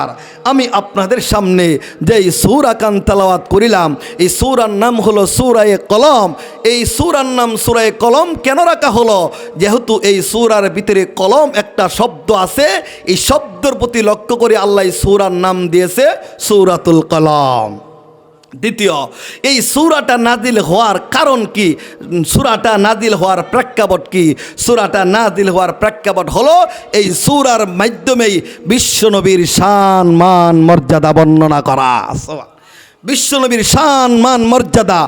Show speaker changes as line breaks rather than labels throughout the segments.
আর আমি আপনাদের সামনে যে সৌরা কান তালাওয়াত করিলাম, এই সৌরার নাম হলো সৌরায়ে কলম। এই সৌরার নাম সুরায়ে কলম কেন রাখা হলো? যেহেতু এই সৌরার ভিতরে কলম একটা শব্দ আছে, এই শব্দের প্রতি লক্ষ্য করে আল্লাহ সৌরার নাম দিয়েছে সৌরাতুল কলম। দ্বিতীয়, এই সুরাটা নাজিল হওয়ার কারণ কি? সুরাটা নাজিল হওয়ার প্রেক্ষাপট কি? সুরাটা নাজিল হওয়ার প্রেক্ষাপট হলো এই সুরার মাধ্যমেই বিশ্বনবীর শান, মান, মর্যাদা বর্ণনা করা। বিশ্বনবীর শান, মান, মর্যাদা।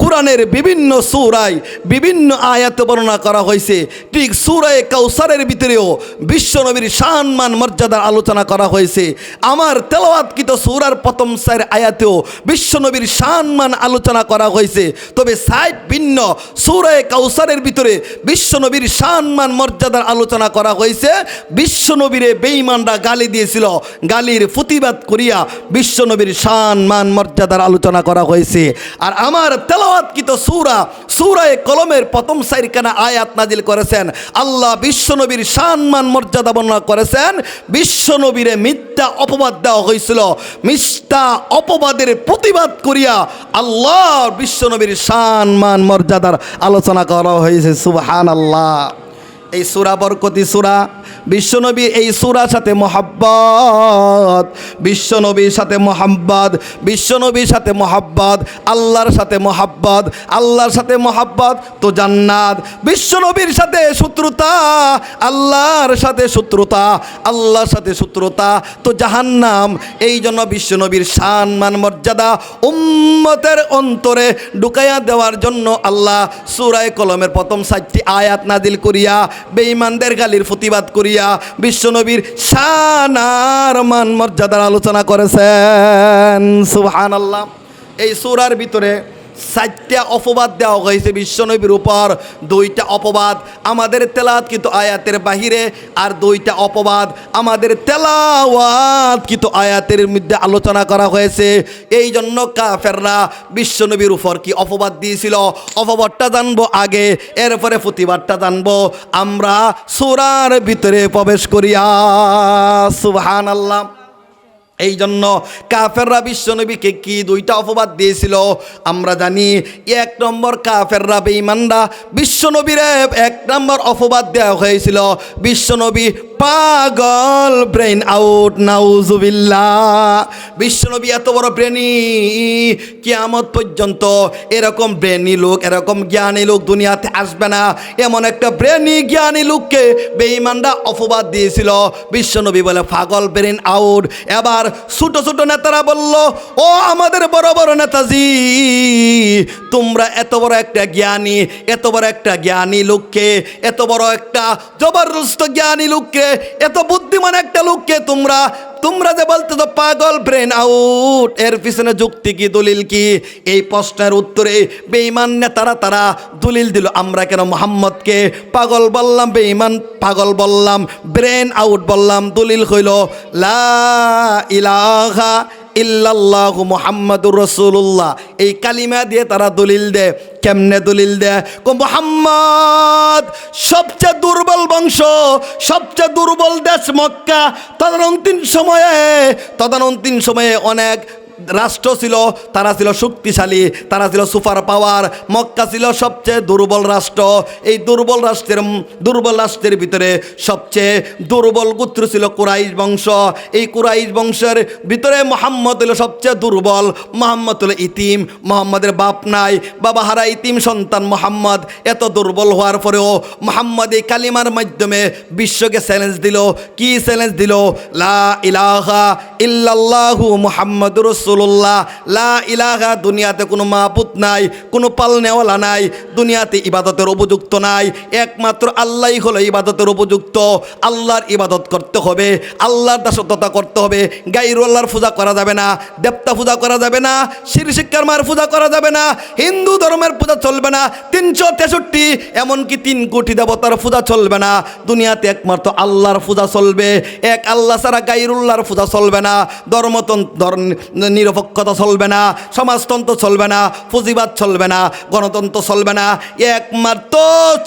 কোরআনের বিভিন্ন সুরায় বিভিন্ন আয়াত বর্ণনা করা হয়েছে। ঠিক সুরায় কাউসারের ভিতরেও বিশ্বনবীর শান, মান, মর্যাদার আলোচনা করা হয়েছে। আমার তেলাওয়াতকৃত সুরার প্রথম সাইর আয়াতেও বিশ্বনবীর শান, মান আলোচনা করা হয়েছে। তবে সাইড ভিন্ন। সুরায় কাউসারের ভিতরে বিশ্বনবীর শান, মান, মর্যাদার আলোচনা করা হয়েছে। বিশ্বনবীরে বেঈমানরা গালি দিয়েছিল। গালির প্রতিবাদ করিয়া বিশ্বনবীর শান, মান মর্যাদার আলোচনা করা হয়েছে। আর আমার তেলাওয়াতকৃত সূরা, সূরায়ে কলমের প্রথম সাইরখানা আয়াত নাজিল করেছেন। আল্লাহ বিশ্বনবীর শান মান মর্যাদা বর্ণনা করেছেন। বিশ্বনবীরে মিথ্যা অপবাদ দেওয়া হয়েছিল। মিথ্যা অপবাদের প্রতিবাদ করিয়া আল্লাহ বিশ্বনবীর শান মান মর্যাদার আলোচনা করা হয়েছে। সুবহান আল্লাহ এই সুরা বরকতি সুরা বিশ্বনবী এই সুরার সাথে মোহাব্বত, বিশ্বনবীর সাথে মোহাব্বত, বিশ্বনবীর সাথে মোহাব্বত, আল্লাহর সাথে মোহাব্বত, আল্লাহর সাথে মোহাব্বত তো জান্নাত। বিশ্বনবীর সাথে শত্রুতা, আল্লাহর সাথে শত্রুতা, আল্লাহর সাথে শত্রুতা তো জাহান্নাম। এই জন্য বিশ্বনবীর শান, মান, মর্যাদা উম্মতের অন্তরে ঢুকাইয়া দেওয়ার জন্য আল্লাহ সুরায় কলমের প্রথম সাতটি আয়াত নাদিল করিয়া বেঈমানদের গালির প্রতিবাদ করিয়া বিশ্বনবীর শানার মান মর্যাদার আলোচনা করেছেন। সুহান আল্লাহ এই সুরার ভিতরে চারটা অপবাদ দেওয়া হয়েছে বিশ্বনবীর উপর। দুইটা অপবাদ আমাদের তেলাত কিন্তু আয়াতের বাহিরে, আর দুইটা অপবাদ আমাদের তেলাওয়াত কিন্তু আয়াতের মধ্যে আলোচনা করা হয়েছে। এই জন্য কাফেররা বিশ্বনবীর উপর কি অপবাদ দিয়েছিল? অপবাদটা জানব আগে, এরপরে প্রতিবাদটা জানব। আমরা সুরার ভিতরে প্রবেশ করিয়া সুবহান আল্লাহ এই জন্য কাফেররা বিশ্বনবীকে কি দুইটা অপবাদ দিয়েছিল? আমরা জানি এক নম্বর কাফেররা বেঈমানরা বিশ্বনবীরে এক নম্বর অপবাদ দেওয়া হয়েছিল। বিশ্বনবী পাগল ব্রেন আউট নাউজুবিল্লা বিশ্বনবী এত বড় ব্রেনি কিয়ামত পর্যন্ত এরকম ব্রেনি লোক, এরকম জ্ঞানী লোক দুনিয়াতে আসবে না। এমন একটা ব্রেনি জ্ঞানী লোককে বেঈমানরা অপবাদ দিয়েছিল। বিশ্বনবী বলে, পাগল ব্রেন আউট এবার ছোট ছোট নেতারা বলল, ও আমাদের বড় বড় নেতাজি, তোমরা এত বড় একটা জ্ঞানী, এত বড় একটা জ্ঞানী লোককে, এত বড় একটা জবরদস্ত জ্ঞানী লোককে এত বুদ্ধিমান একটা লোককে তোমরা তোমরা যে বলতে তো পাগল ব্রেন আউট এর পিছনে যুক্তি কি, দলিল কি? এই প্রশ্নের উত্তরে বেঈমান নেতারা তারা দলিল দিল, আমরা কেন মোহাম্মদকে পাগল বললাম, বেঈমান পাগল বললাম ব্রেন আউট বললাম, দলিল হইল, লা ইলাহা ইল্লাল্লাহ মুহাম্মাদুর রসুল্লাহ এই কালিমা দিয়ে তারা দলিল দেয়। কেমনে দলিল দেয়? কো মোহাম্মদ, সবচেয়ে দুর্বল বংশ, সবচেয়ে দুর্বল দেশ মক্কা। তদানন্তিন সময়ে তদানন্তিন সময়ে অনেক রাষ্ট্র ছিল, তারা ছিল শক্তিশালী, তারা ছিল সুপার পাওয়ার। মক্কা ছিল সবচেয়ে দুর্বল রাষ্ট্র। এই দুর্বল রাষ্ট্রের দুর্বল রাষ্ট্রের ভিতরে সবচেয়ে দুর্বল গোত্র ছিল কুরাইশ বংশ। এই কুরাইশ বংশের ভিতরে মোহাম্মদ হলো সবচেয়ে দুর্বল। মোহাম্মদ হলো ইতিম, মোহাম্মদের বাপ নাই, বাবা হারা ইতিম সন্তান মোহাম্মদ। এত দুর্বল হওয়ার পরেও মোহাম্মদ এই কালিমার মাধ্যমে বিশ্বকে চ্যালেঞ্জ দিল। কি চ্যালেঞ্জ দিল? লা ইলাহা ইল্লাল্লাহু মুহাম্মদ রসুল্লাহ লা ইলাহা দুনিয়াতে কোনো মাহবুত নাই, কোনো পালনেওয়ালা নাই, দুনিয়াতে ইবাদতের উপযুক্ত নাই, একমাত্র আল্লাহই হলো ইবাদতের উপযুক্ত। আল্লাহর ইবাদত করতে হবে, আল্লাহর দাসত্বতা করতে হবে, গাইরুল্লাহর পূজা করা যাবে না, দেবতা পূজা করা যাবে না শ্রী শিক্ষার মার পূজা করা যাবে না, হিন্দু ধর্মের পূজা চলবে না, তিনশো তেষট্টি, এমনকি তিন কোটি দেবতার পূজা চলবে না, দুনিয়াতে একমাত্র আল্লাহর পূজা চলবে, এক আল্লাহ ছাড়া গাইরুল্লাহর পূজা চলবে না, ধর্মতন ধর্ম নিরপেক্ষতা চলবে না, সমাজতন্ত্র চলবে না, পুঁজিবাদ চলবে না, গণতন্ত্র চলবে না। একমাত্র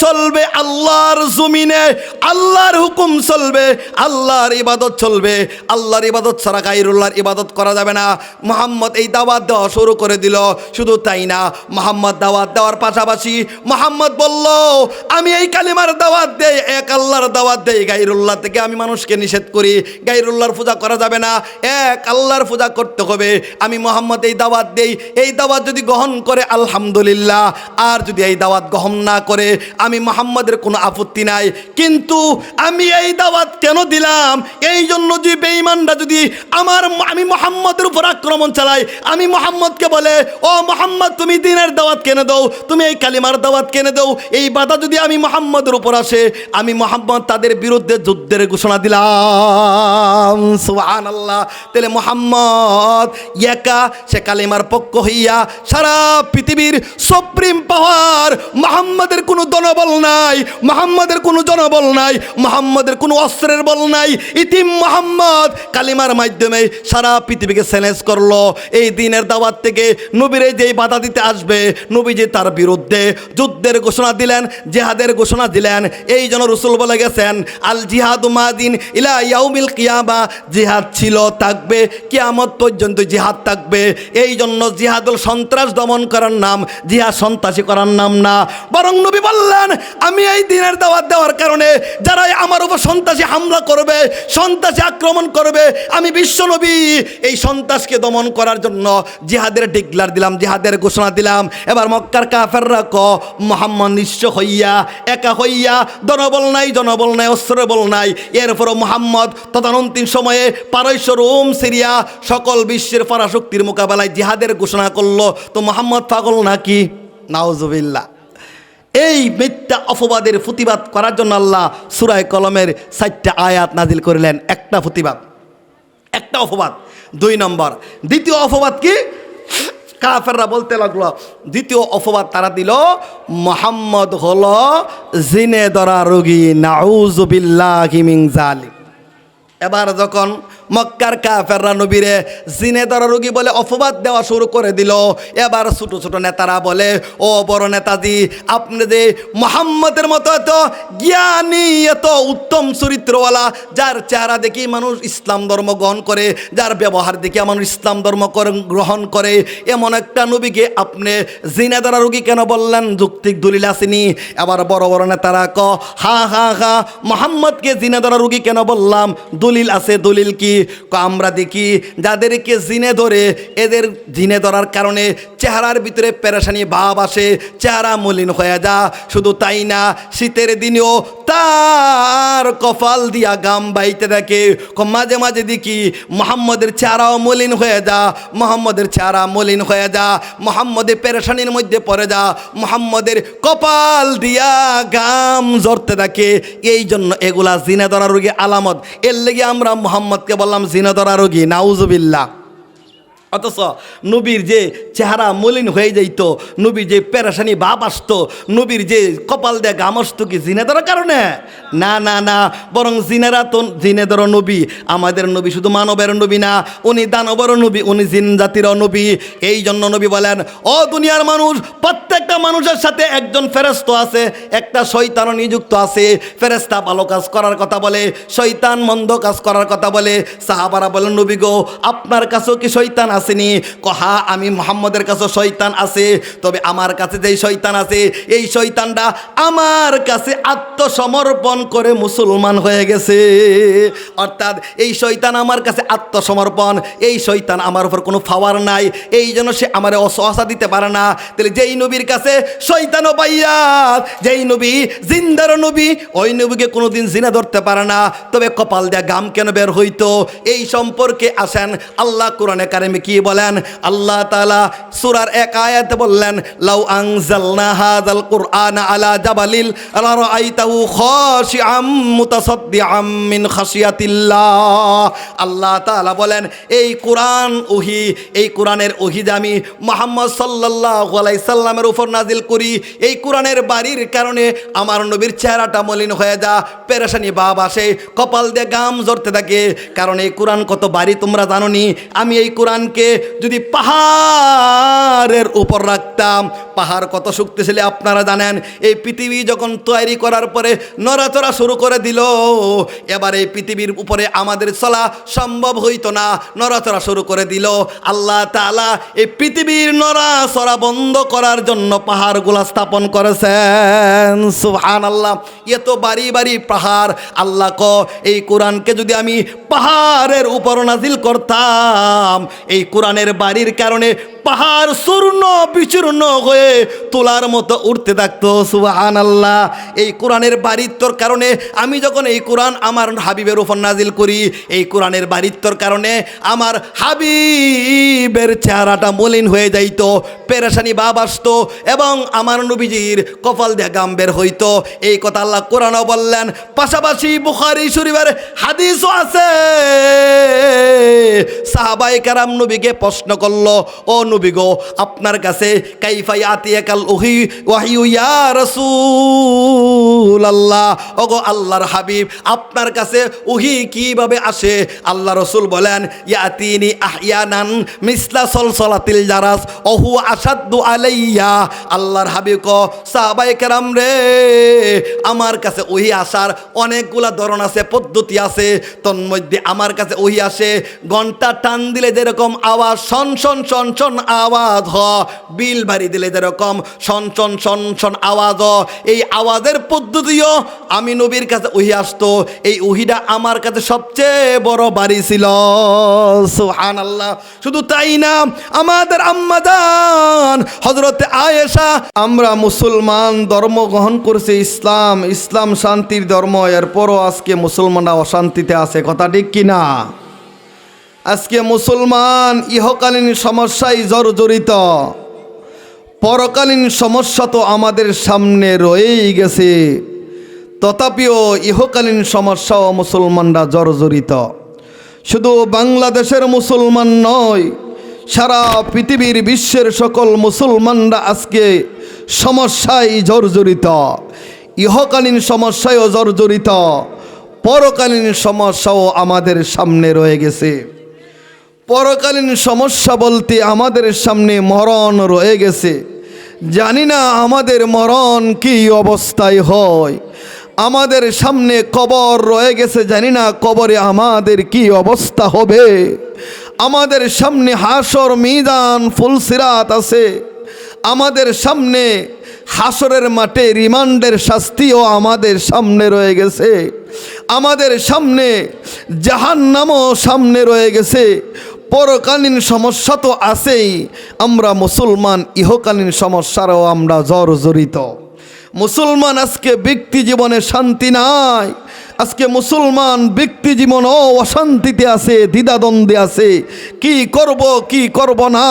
চলবে আল্লাহর জমিনে, আল্লাহর হুকুম চলবে, আল্লাহর ইবাদত চলবে। আল্লাহর ইবাদত ছাড়া গাইরুল্লাহর ইবাদত করা যাবে না। মোহাম্মদ এই দাওয়াত দেওয়া শুরু করে দিল, শুধু তাই না, মোহাম্মদ দাওয়াত দেওয়ার পাশাপাশি মোহাম্মদ বলল, আমি এই কালিমার দাওয়াত দেই, এক আল্লাহর দাওয়াত দেই, গাইরুল্লাহ থেকে আমি মানুষকে নিষেধ করি, গাইরুল্লাহর পূজা করা যাবে না, এক আল্লাহর পূজা করতে হবে। আমি মোহাম্মদ এই দাওয়াত দেই। এই দাওয়াত যদি গ্রহণ করে, আলহামদুলিল্লাহ। আর যদি এই দাওয়াত গ্রহণ না করে, আমি মোহাম্মদের কোনো আপত্তি নাই। কিন্তু আমি এই দাওয়াত কেন দিলাম? এই জন্য যে বেঈমানরা যদি আমার আমি মোহাম্মদের উপর আক্রমণ চালাই আমি মোহাম্মদকে বলে, ও মোহাম্মদ, তুমি দিনের দাওয়াত কেনে দাও, তুমি এই কালিমার দাওয়াত কেনে দাও। এই বাধা যদি আমি মোহাম্মদের উপর আসে, আমি মোহাম্মদ তাদের বিরুদ্ধে যুদ্ধের ঘোষণা দিলাম। সুহান আল্লাহ তাহলে মোহাম্মদ একা সে কালিমার পক্ষ হইয়া সারা পৃথিবীর সুপ্রিম পাওয়ার মোহাম্মদের কোনো দনবল নাই, মোহাম্মদের কোনো জনবল নাই, মোহাম্মদের কোনো অস্ত্রের বল নাই। ইতিম মোহাম্মদ কালিমার মাধ্যমে সারা পৃথিবীকে চ্যালেঞ্জ করল। এই দিনের দাওয়াত থেকে নবীরে যেই বাধা দিতে আসবে, নবীজি তার বিরুদ্ধে যুদ্ধের ঘোষণা দিলেন, জেহাদের ঘোষণা দিলেন। এই জন্য রসুল বলে গেছেন, আল জিহাদ মাদিন ইলা ইয়াউমিল কিয়ামা। জিহাদ ছিল, থাকবে কিয়ামত পর্যন্ত জিহাদ থাকবে। এই জন্য জিহাদুল সন্ত্রাস দমন করার নাম, জিহাদ সন্ত্রাসী করার নাম না। বরং নবী বললেন, আমি এই দিনের দাওয়াত দেওয়ার কারণে যারা আমার উপর সন্ত্রাসী হামলা করবে, সন্ত্রাসী আক্রমণ করবে, আমি বিশ্ব নবী। এই সন্ত্রাসকে দমন করার জন্য জিহাদের ডিগলার দিলাম, জিহাদের ঘোষণা দিলাম। এবার মক্কার কাফেররা ক, মোহাম্মদ নিঃস্ব হইয়া, একা হইয়া জনবল নাই জনবল নাই অস্ত্র বল নাই এরপরও মোহাম্মদ তদানন্তিম সময়ে পারস্য, রোম, সিরিয়া সকল বিশ্বের পরাশক্তির মোকাবেলায় জিহাদের ঘোষণা করল, তো মোহাম্মদ পাগল নাকি? নাওজুবিল্লা এই মিথ্যা অপবাদের প্রতিবাদ করার জন্য আল্লাহ সুরায় কলমের চারটা আয়াত নাজিল করলেন। একটা প্রতিবাদ, একটা অপবাদ, দুই নম্বর। দ্বিতীয় অপবাদ কি? কাফেররা বলতে লাগল, দ্বিতীয় অপবাদ তারা দিল, মোহাম্মদ হল জিনে ধরা রোগী, নাউজুবিল্লাহ মিং জালিম এবার যখন মক্কার কাফেররা নবীরে জিনে ধরা রোগী বলে অপবাদ দেওয়া শুরু করে দিল। এবার ছোট ছোট নেতারা বলে, ও বড় নেতাজি, আপনি যে মোহাম্মদের মতো এত জ্ঞানী, এত উত্তম চরিত্রওয়ালা, যার চেহারা দেখি মানুষ ইসলাম ধর্ম গ্রহণ করে, যার ব্যবহার দেখে মানুষ ইসলাম ধর্ম গ্রহণ করে, এমন একটা নবীকে আপনি জিনে ধরা রোগী কেন বললেন? যুক্তিক দলিল আসেনি। এবার বড় বড় নেতারা ক, হা হা হা, মোহাম্মদকে জিনে ধরা রোগী কেন বললাম? দলিল আছে, দলিল কি ক? আমরা দেখি যাদেরকে জিনে ধরে, এদের জিনে ধরার কারণে চেহারার ভিতরে পেরেশানি ভাব আসে, চেহারা মলিন হয়ে যা শুধু তাই না, শীতের দিনেও তার কপাল দিয়া গাম বাইতে থাকে। মাঝে মাঝে দেখি মোহাম্মদের চেহারাও মলিন হয়ে যা মোহাম্মদের চেহারা মলিন হয়ে যা মোহাম্মদের পেরেশানির মধ্যে পড়ে যা মোহাম্মদের কপাল দিয়া গাম জড়তে থাকে। এই জন্য এগুলা জিনে ধরা রোগী আলামত। এর লেগে আমরা মোহাম্মদকে বললাম জিনাদার আরোগী রোগী নাউজুবিল্লাহ। অথচ নবীর যে চেহারা মলিন হয়ে যাইত, নবীর যে পেরেশানি ভাব আসতো, নবীর যে কপাল দিয়ে গাম আসতো কি জিনেদার কারণে? না না না, বরং জিনেরা তো জিনে জিনেদার নবী, আমাদের নবী শুধু মানবের নবী না, উনি দানবের নবী, উনি জিন জাতির নবী। এই জন্য নবী বলেন, ও দুনিয়ার মানুষ, প্রত্যেকটা মানুষের সাথে একজন ফেরেস্ত আছে, একটা শৈতানও নিযুক্ত আছে। ফেরেস্তা ভালো কাজ করার কথা বলে শৈতান মন্দ কাজ করার কথা বলে। সাহাবারা বলেন, নবী গো, আপনার কাছেও কি শৈতান আসেনি। কহা, আমি মোহাম্মদের কাছে শৈতান আছে। তবে আমার কাছে যেই শৈতান আছে, এই শৈতানটা আমার কাছে আত্মসমর্পণ করে মুসলমান হয়ে গেছে। অর্থাৎ এই শৈতান আমার কাছে আত্মসমর্পণ, এই শৈতান আমার উপর কোনো ফাওয়ার নাই। এই জন্য সে আমার অসহসা দিতে পারে না। তাহলে যেই নবীর কাছে শৈতানও পাইয়া, যেই নবী জিন্দার নবী, ওই নবীকে কোনোদিন জিনা ধরতে পারে না। তবে কপাল দেয়া গাম কেন বের হইতো? এই সম্পর্কে আসেন আল্লাহ কোরআনে কারিমে কি বলেন, আল্লাহ তাআলা সূরার এক আয়াতে বললেন, লাউ আনজালনা হাযাল কুরআন আলা জাবালিল লা রাআইতাহু খাশিআম মুতাসাদ্দিআম মিন খাশিয়াতিল্লাহ। আল্লাহ তাআলা বলেন, এই কোরআন ওহি, এই কোরআনের ওহি আমি মোহাম্মদ সাল্লাল্লাহু আলাইহি সাল্লামের উপর নাজিল করি, এই কোরআনের বাড়ির কারণে আমার নবীর চেহারাটা মলিন হয়ে যা, পেরেশানি ভাব আসে, কপাল দিয়ে গাম জড়তে থাকে। কারণ এই কোরআন কত বাড়ি তোমরা জানো নি আমি এই কোরআনকে যদি পাহাড়ের উপর রাখতাম। পাহাড় কত শক্তিশালী আপনারা জানেন। এই পৃথিবী যখন তৈরি করার পরে নড়াচড়া শুরু করে দিল। এবার এই পৃথিবীর উপরে আমাদের চলা সম্ভব হইতো না। নড়াচড়া শুরু করে দিল। আল্লাহ তাআলা এই পৃথিবীর নড়াচড়া বন্ধ করার জন্য পাহাড়গুলা স্থাপন করেছেন। সুহান আল্লাহ এত বাড়ি বাড়ি পাহাড়। আল্লাহ ক, এই কোরআনকে যদি আমি পাহাড়ের উপর নাজিল করতাম, এই কোরআনের বাড়ির কারণে পাহাড় চূর্ণ, বিচূর্ণ হয়ে তোলার মতো উঠতে থাকতো সুবাহান আল্লাহ এই কোরআনের বাড়িত্বর কারণে আমি যখন এই কোরআন আমার হাবিবের উপর নাজিল করি, এই কোরআনের বাড়িত্বর কারণে আমার হাবিবের চেহারাটা মলিন হয়ে যাইত, পেরেশানি ভাব আসতো এবং আমার নবীজির কপাল দিয়ে গাম বের হইতো। এই কথা আল্লাহ কোরআনও বললেন। পাশাপাশি বুখারি শরীফের হাদিসও আছে। সাহাবাই কারাম নবীকে প্রশ্ন করল, ও নবী গো আপনার কাছে কাইফাই আতিয়াকাল ওহি ওয়াহিউ ইয়া রাসূল আল্লাহ ওগো আল্লাহর হাবিব, আপনার কাছে ওহি কীভাবে আসে? আল্লাহ রসুল বলেন আহিয়ানান মিসলা সলসলাতিল জারাস অহু আলাইয়া। আল্লাহর হাবিব ক সাহাবাই কেরাম রে, আমার কাছে ওহি আসার অনেকগুলা ধরন আছে, পদ্ধতি আছে, তন্মধ্যে আমার কাছে ওহি আসে, ঘণ্টা টান দিলে যেরকম আওয়াজ, শন শন শন শন আওয়াজ হ। বিল বাড়ি দিলে যেরকম শন শন আওয়াজ এই আওয়াজের পদ্ধতিও আমি নবীর কাছে উহি আসতো। এই ওহিটা আমার কাছে সবচেয়ে বড় বাড়ি ছিল। সুহান আল্লাহ শুধু তাই না, আমাদের আম্মাদান হজরতে আয়েশা, আমরা মুসলমান, ধর্ম গ্রহণ করছি ইসলাম ইসলাম শান্তির ধর্ম। এরপরও আজকে মুসলমানরা অশান্তিতে আছে, কথা ঠিক কিনা? আজকে মুসলমান ইহকালীন সমস্যায় জর্জরিত। পরকালীন সমস্যা তো আমাদের সামনে রয়েই গেছে। তথাপিও ইহকালীন সমস্যাও মুসলমানরা জর্জরিত। শুধু বাংলাদেশের মুসলমান নয়, সারা পৃথিবীর বিশ্বের সকল মুসলমানরা আজকে সমস্যায় জর্জরিত। ইহকালীন সমস্যায়ও জর্জরিত, পরকালীন সমস্যাও আমাদের সামনে রয়ে গেছে। পরকালীন সমস্যা বলতে আমাদের সামনে মরণ রয়ে গেছে। জানি না আমাদের মরণ কি অবস্থায় হয়। আমাদের সামনে কবর রয়ে গেছে, জানি না কবরে আমাদের কি অবস্থা হবে। আমাদের সামনে হাসর মিদান ফুলসিরাত আছে। আমাদের সামনে হাসরের মাঠে রিমান্ডের শাস্তিও আমাদের সামনে রয়ে গেছে। আমাদের সামনে জাহান্নামও সামনে রয়ে গেছে। পরকালীন সমস্যা তো আছেই। আমরা মুসলমান, ইহকালীন সমস্যারও আমরা জর্জরিত মুসলমান আজকে ব্যক্তি জীবনে শান্তি নাই। আজকে মুসলমান ব্যক্তি জীবনও অশান্তিতে আছে, দ্বিধাদ্বন্দ্বে আছে। কি করব কি করব না?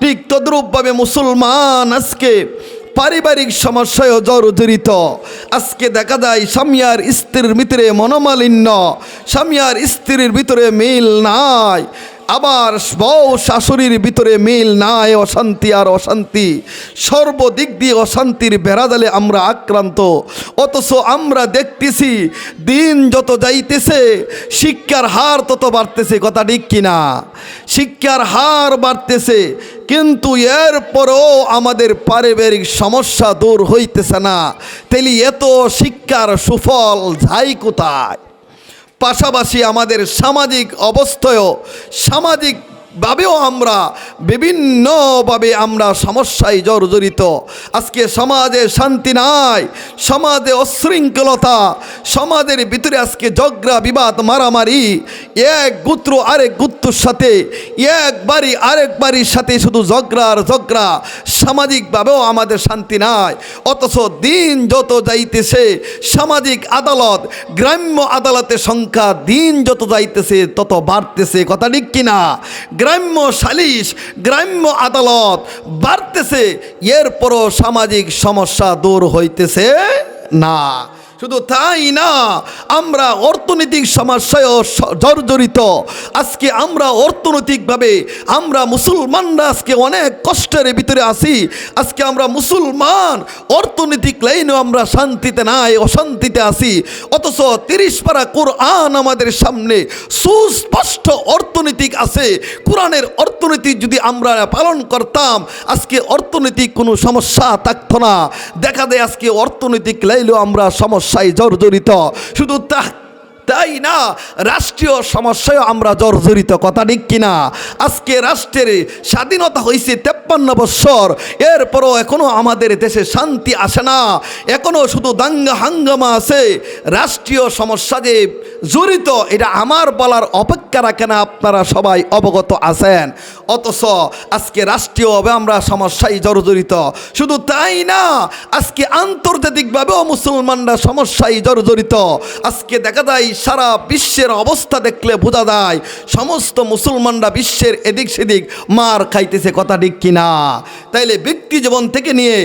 ঠিক তদ্রূপভাবে মুসলমান আজকে পারিবারিক সমস্যায় জর্জরিত আজকে দেখা যায় স্বামীর স্ত্রীর ভিতরে মনোমালিন্য স্বামীর স্ত্রীর ভিতরে মিল নাই। আবার বউ শাশুড়ির ভিতরে মিল নাই, অশান্তি আর অশান্তি। সর্বদিক দিয়ে অশান্তির বেড়াদালে আমরা আক্রান্ত। অথচ আমরা দেখতেছি, দিন যত যাইতেছে, শিক্ষার হার তত বাড়তেছে, কথা ঠিক কিনা? শিক্ষার হার বাড়তেছে, কিন্তু এরপরেও আমাদের পারিবারিক সমস্যা দূর হইতেছে না। তেলি এত শিক্ষার সুফল যাই কোথায়? পাশাপাশি আমাদের সামাজিক অবস্থায়ও সামাজিক ভাবেও আমরা বিভিন্নভাবে আমরা সমস্যায় জর্জরিত। আজকে সমাজে শান্তি নাই, সমাজে অশৃঙ্খলতা, সমাজের ভিতরে আজকে ঝগড়া, বিবাদ, মারামারি, এক গুত্র আরেক গুত্রর সাথে এক বাড়ি আরেক বাড়ির সাথে শুধু ঝগড়া আর ঝগড়া। সামাজিকভাবেও আমাদের শান্তি নাই, অথচ দিন যত যাইতেছে, সামাজিক আদালত, গ্রাম্য আদালতের সংখ্যা দিন যত যাইতেছে, তত বাড়তেছে। কথা ঠিক কিনা? গ্রাম্য সালিশ গ্রাম্য আদালত বাড়তেছে এরপরও সামাজিক সমস্যা দূর হইতেছে না। শুধু তাই না, আমরা অর্থনৈতিক সমস্যায়ও জর্জরিত। আজকে আমরা অর্থনৈতিকভাবে, আমরা মুসলমানরা আজকে অনেক কষ্টের ভিতরে আছি। আজকে আমরা মুসলমান, অর্থনৈতিক লাইনেও আমরা শান্তিতে নাই, অশান্তিতে আছি। অথচ তিরিশ পারা কোরআন আমাদের সামনে সুস্পষ্ট অর্থনৈতিক আছে। কোরআনের অর্থনীতি যদি আমরা পালন করতাম, আজকে অর্থনৈতিক কোনো সমস্যা থাকতো না। দেখা দেয় আজকে অর্থনৈতিক লাইলেও আমরা সমস্যায় জর্জরিত। শুধু তা তাই না? রাষ্ট্রীয় সমস্যায় আমরা জর্জরিত, কথা ঠিক কিনা? আজকে রাষ্ট্রের স্বাধীনতা হয়েছে তেপ্পান্ন বৎসর। এরপরও এখনও আমাদের দেশে শান্তি আসে না। এখনও শুধু দাঙ্গা হাঙ্গামা আছে। রাষ্ট্রীয় সমস্যা যে জড়িত, এটা আমার বলার অপেক্ষা রাখে না, আপনারা সবাই অবগত আছেন। অথচ আজকে রাষ্ট্রীয়ভাবে আমরা সমস্যায় জর্জরিত। শুধু তাই না, আজকে আন্তর্জাতিকভাবেও মুসলমানরা সমস্যায় জর্জরিত। আজকে দেখা যায় সারা বিশ্বের অবস্থা দেখলে বোঝা যায় সমস্ত মুসলমানরা বিশ্বের এদিক সেদিক মার খাইতেছে, কথা ঠিক কিনা? তাইলে ব্যক্তি জীবন থেকে নিয়ে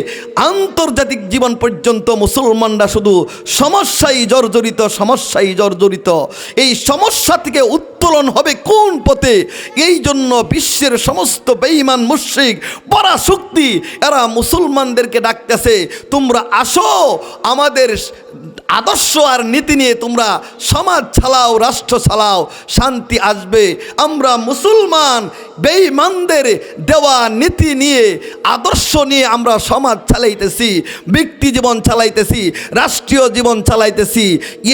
আন্তর্জাতিক জীবন পর্যন্ত মুসলমানরা শুধু সমস্যায় জর্জরিত সমস্যায় জর্জরিত। এই সমস্যা থেকে উত্তোলন হবে কোন পথে? এই জন্য বিশ্বের সমস্ত বেঈমান মুশ্রিক পরা শক্তি এরা মুসলমানদেরকে ডাকতেছে, তোমরা আসো, আমাদের আদর্শ আর নীতি নিয়ে তোমরা সমাজ চালাও, রাষ্ট্র ছালাও শান্তি আসবে। আমরা মুসলমান, বেঈমানদের দেওয়া নীতি নিয়ে, আদর্শ নিয়ে আমরা সমাজ চালাইতেছি, ব্যক্তি জীবন চালাইতেছি, রাষ্ট্রীয় জীবন চালাইতেছি।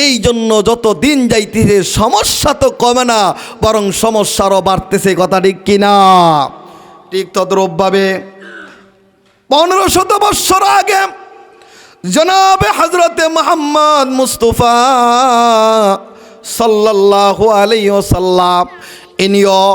এই জন্য যত দিন যাইতেছে, সমস্যা তো কমে না, বরং সমস্যারও বাড়তেছে, কথা ঠিক কিনা ঠিক তদ্রূপভাবে। পনেরো শত বৎসর আগে জনাবে হজরতে মোহাম্মদ মুস্তফা সাল্লাহ আলিয় সাল্লাম ইনিও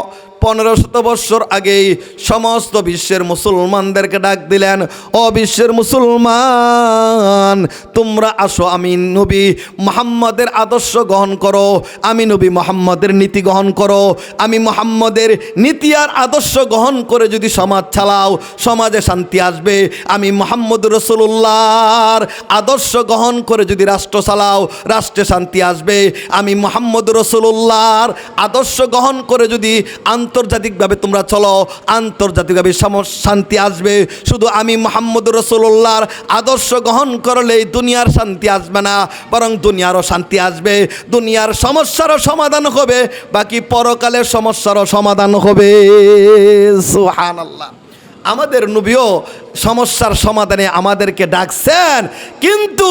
পনেরো শত বৎসর আগেই সমস্ত বিশ্বের মুসলমানদেরকে ডাক দিলেন, ও বিশ্বের মুসলমান, তোমরা আসো, আমি নবী মোহাম্মদের আদর্শ গ্রহণ করো, আমি নবী মোহাম্মদের নীতি গ্রহণ করো, আমি মোহাম্মদের নীতি আর আদর্শ গ্রহণ করে যদি সমাজ চালাও, সমাজে শান্তি আসবে, আমি মোহাম্মদ রসুল্লাহর আদর্শ গ্রহণ করে যদি রাষ্ট্র চালাও, রাষ্ট্রে শান্তি আসবে, আমি মোহাম্মদ রসুল্লাহর আদর্শ গ্রহণ করে যদি আন্তর্জাতিকভাবে তোমরা চলো, আন্তর্জাতিকভাবে শান্তি আসবে। শুধু আমি মোহাম্মদ রসুল্লাহর আদর্শ গ্রহণ করলে দুনিয়ার শান্তি আসবে না, বরং দুনিয়ারও শান্তি আসবে। দুনিয়ার সমস্যারও সমাধান হবে, বাকি পরকালের সমস্যারও সমাধান হবে। সুহান আল্লাহ আমাদের নবীও সমস্যার সমাধানে আমাদেরকে ডাকছেন। কিন্তু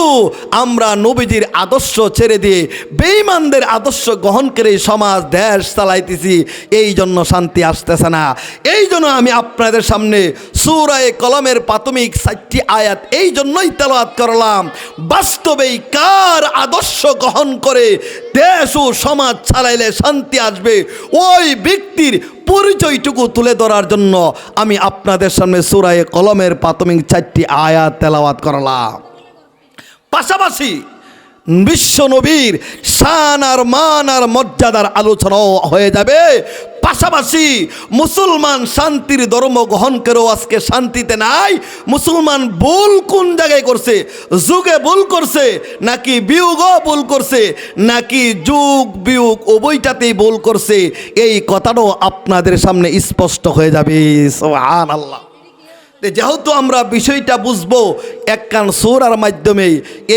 আমরা নবীজির আদর্শ ছেড়ে দিয়ে বেঈমানদের আদর্শ গ্রহণ করে সমাজ দেশ চালাইতেছি, এই জন্য শান্তি আসতেছে না। এই জন্য আমি আপনাদের সামনে সুরায় কলমের প্রাথমিক চারটি আয়াত এই জন্যই তেলাওয়াত করলাম। বাস্তবেই কার আদর্শ গ্রহণ করে দেশ ও সমাজ চালাইলে শান্তি আসবে? ওই ব্যক্তির পরিচয়টুকু তুলে ধরার জন্য আমি আপনাদের সামনে সুরায় কলমের প্রাথমিক চারটি আয়াত তেলাওয়াত করলাম। পাশাপাশি বিশ্ব নবীর শান আর মান আর মর্যাদার আলোচনাও হয়ে যাবে। পাশাপাশি মুসলমান শান্তির ধর্ম গ্রহণ করেও আজকে শান্তিতে নাই। মুসলমান ভুল কোন জায়গায় করছে? যুগে ভুল করছে, নাকি বিয়োগও ভুল করছে, নাকি যুগ, বিয়োগ উভয়টাতেই ভুল করছে? এই কথাটাও আপনাদের সামনে স্পষ্ট হয়ে যাবে। সোহান আল্লাহ যেহেতু আমরা বিষয়টা বুঝব এক কান সৌরার মাধ্যমে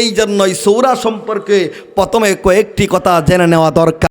এই জন্যই সৌরা সম্পর্কে প্রথমে কয়েকটি কথা জেনে নেওয়া দরকার।